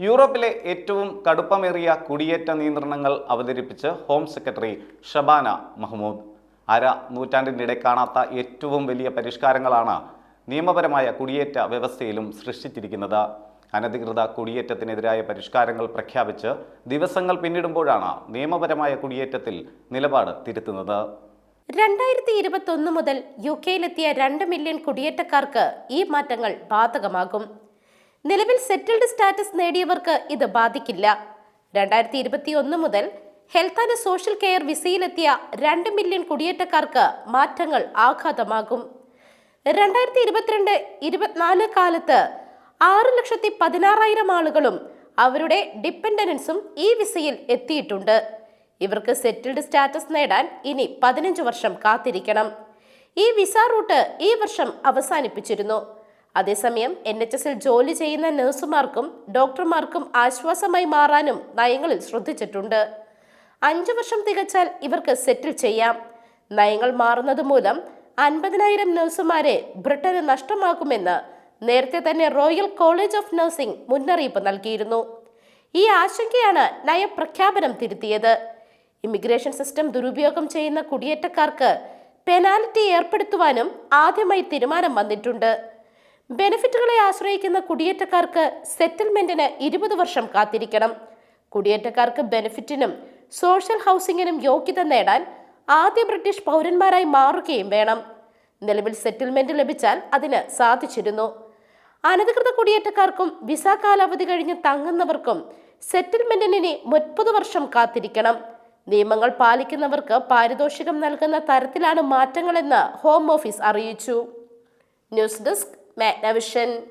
യൂറോപ്പിലെ ഏറ്റവും കടുപ്പമേറിയ കുടിയേറ്റ നിയന്ത്രണങ്ങൾ അവതരിപ്പിച്ച് ഹോം സെക്രട്ടറി ഷബാന മഹ്മൂദ്. അര നൂറ്റാണ്ടിനിടെ കാണാത്ത ഏറ്റവും വലിയ പരിഷ്കാരങ്ങളാണ് നിയമപരമായ കുടിയേറ്റ വ്യവസ്ഥയിലും സൃഷ്ടിച്ചിരിക്കുന്നത്. അനധികൃത കുടിയേറ്റത്തിനെതിരായ പരിഷ്കാരങ്ങൾ പ്രഖ്യാപിച്ച് ദിവസങ്ങൾ പിന്നിടുമ്പോഴാണ് നിയമപരമായ കുടിയേറ്റത്തിൽ നിലപാട് തിരുത്തുന്നത്. രണ്ടായിരത്തി ഇരുപത്തി ഒന്ന് മുതൽ യു കെയിലെത്തിയ രണ്ട് മില്യൺ കുടിയേറ്റക്കാർക്ക് ഈ മാറ്റങ്ങൾ ബാധകമാകും. നിലവിൽ സെറ്റിൽഡ് സ്റ്റാറ്റസ് നേടിയവർക്ക് ഇത് ബാധിക്കില്ല. രണ്ടായിരത്തി ഇരുപത്തി ഒന്ന് മുതൽ ഹെൽത്ത് ആൻഡ് സോഷ്യൽ കെയർ വിസയിലെത്തിയ രണ്ട് മില്യൺ കുടിയേറ്റക്കാർക്ക് മാറ്റങ്ങൾ ആഘാതമാകും. രണ്ടായിരത്തി ഇരുപത്തിരണ്ട് ഇരുപത്തിനാല് കാലത്ത് ആറ് ലക്ഷത്തി പതിനാറായിരം ആളുകളും അവരുടെ ഡിപ്പെൻഡൻസും ഈ വിസയിൽ എത്തിയിട്ടുണ്ട്. ഇവർക്ക് സെറ്റിൽഡ് സ്റ്റാറ്റസ് നേടാൻ ഇനി പതിനഞ്ച് വർഷം കാത്തിരിക്കണം. ഈ വിസ റൂട്ട് ഈ വർഷം അവസാനിപ്പിച്ചിരുന്നു. അതേസമയം എൻ എച്ച് എസിൽ ജോലി ചെയ്യുന്ന നഴ്സുമാർക്കും ഡോക്ടർമാർക്കും ആശ്വാസമായി മാറാനും നയങ്ങളിൽ ശ്രദ്ധിച്ചിട്ടുണ്ട്. അഞ്ചു വർഷം തികച്ചാൽ ഇവർക്ക് സെറ്റിൽ ചെയ്യാം. നയങ്ങൾ മാറുന്നത് മൂലം അൻപതിനായിരം നഴ്സുമാരെ ബ്രിട്ടന് നഷ്ടമാക്കുമെന്ന് നേരത്തെ തന്നെ റോയൽ കോളേജ് ഓഫ് നഴ്സിംഗ് മുന്നറിയിപ്പ് നൽകിയിരുന്നു. ഈ ആശങ്കയാണ് നയപ്രഖ്യാപനം തിരുത്തിയത്. ഇമിഗ്രേഷൻ സിസ്റ്റം ദുരുപയോഗം ചെയ്യുന്ന കുടിയേറ്റക്കാർക്ക് പെനാൽറ്റി ഏർപ്പെടുത്തുവാനും ആദ്യമായി തീരുമാനം വന്നിട്ടുണ്ട്. ബെനിഫിറ്റുകളെ ആശ്രയിക്കുന്ന കുടിയേറ്റക്കാർക്ക് സെറ്റിൽമെന്റിന് ഇരുപത് വർഷം കാത്തിരിക്കണം. കുടിയേറ്റക്കാർക്ക് ബെനിഫിറ്റിനും സോഷ്യൽ ഹൗസിംഗിനും യോഗ്യത നേടാൻ ആദ്യ ബ്രിട്ടീഷ് പൗരന്മാരായി മാറുകയും വേണം. നിലവിൽ സെറ്റിൽമെന്റ് ലഭിച്ചാൽ അതിന് സാധിച്ചിരുന്നു. അനധികൃത കുടിയേറ്റക്കാർക്കും വിസ കാലാവധി കഴിഞ്ഞ് തങ്ങുന്നവർക്കും സെറ്റിൽമെന്റിന് മുപ്പത് വർഷം കാത്തിരിക്കണം. നിയമങ്ങൾ പാലിക്കുന്നവർക്ക് പാരിതോഷികം നൽകുന്ന തരത്തിലാണ് മാറ്റങ്ങളെന്ന് ഹോം ഓഫീസ് അറിയിച്ചു. News desk Magnificent